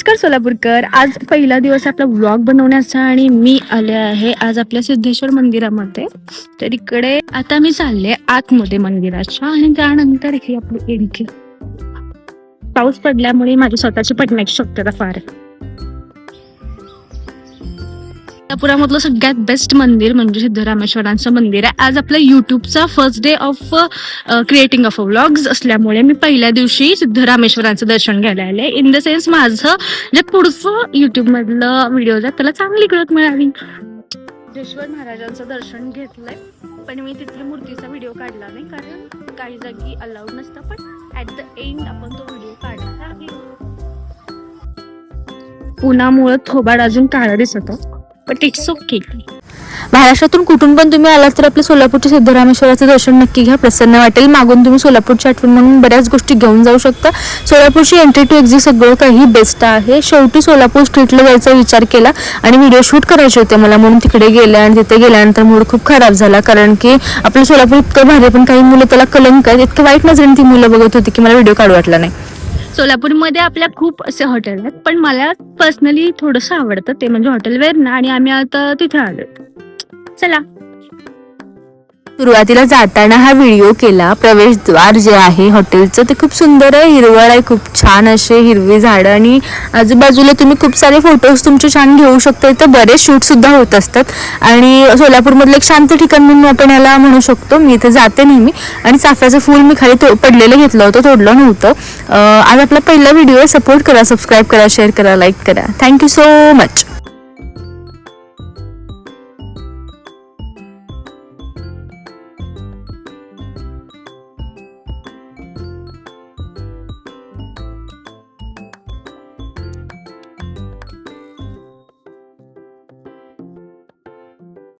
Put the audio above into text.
नमस्कार सोलापूरकर. आज पहिला दिवस आपला व्लॉग बनवण्याचा आणि मी आले आहे आज आपल्या सिद्धेश्वर मंदिरामध्ये. तर इकडे आता मी चालले आतमध्ये मंदिराच्या आणि त्यानंतर ही आपली एंट्री. पाऊस पडल्यामुळे माझी स्वतःची पडण्याची शक्यता फार आहे. सोलापुरामधलं सगळ्यात बेस्ट मंदिर म्हणजे सिद्धरामेश्वरांचं मंदिर आहे. आज आपल्या युट्यूबचा first day of creating of vlogs असल्यामुळे मी पहिल्या दिवशी सिद्धरामेश्वरांचं दर्शन घ्यायला आले. इन द सेन्स माझं जे पुढचं युट्यूब मधलं व्हिडिओ आहे त्याला चांगली ग्रोथ मिळावी सिद्धेश्वर महाराजांचं दर्शन घेतलंय पण मी तिथली मूर्तीचा व्हिडिओ काढला नाही कारण काही जागी अलाउड नसतं पण ऍट द एंड आपण तो व्हिडिओ काढणार आहे उन्हामुळं थोबाड अजून काळा दिसत. बट इट्स ओके महाराष्ट्रातून कुठून पण तुम्ही आलात तर आपल्या सोलापूरच्या सिद्धरामेश्वराचं दर्शन नक्की घ्या. प्रसन्न वाटेल. मागून तुम्ही सोलापूरची आठवण म्हणून बऱ्याच गोष्टी घेऊन जाऊ शकता. सोलापूरची एंट्री टू एक्झिट सगळं काही बेस्ट आहे. शेवटी सोलापूर स्ट्रीटला जायचा विचार केला आणि व्हिडिओ शूट करायचे होते मला म्हणून तिकडे गेले आणि तिथे गेल्यानंतर मूड खूप खराब झाला. कारण की आपलं सोलापूर इतकं भारी पण काही मुलं त्याला कलंक आहेत. इतकं वाईट नजरेने ती मुलं बघत होती की मला व्हिडिओ काढू वाटला नाही. सोलापूरमध्ये आपल्या खूप असे हॉटेल आहेत पण मला पर्सनली थोडंसं आवडतं ते म्हणजे हॉटेल वेरना आणि आम्ही आता तिथे आलो चला. सुरुवातीला जाताना हा व्हिडिओ केला. प्रवेशद्वार जे आहे हॉटेलचं ते खूप सुंदर आहे. हिरवळ आहे खूप छान असे हिरवी झाडं आणि आजूबाजूला तुम्ही खूप सारे फोटोज तुमचे छान घेऊ शकता. इथं बरेच शूटसुद्धा होत असतात. आणि सोलापूरमधलं एक शांत ठिकाण म्हणून आपण याला म्हणू शकतो. मी इथे जाते नेहमी. आणि चाफ्याचं फूल मी खाली तो पडलेलं घेतलं होतं तोडलं नव्हतं. आज आपला पहिला व्हिडिओ आहे. सपोर्ट करा सबस्क्राईब करा शेअर करा लाईक करा. Thank you so much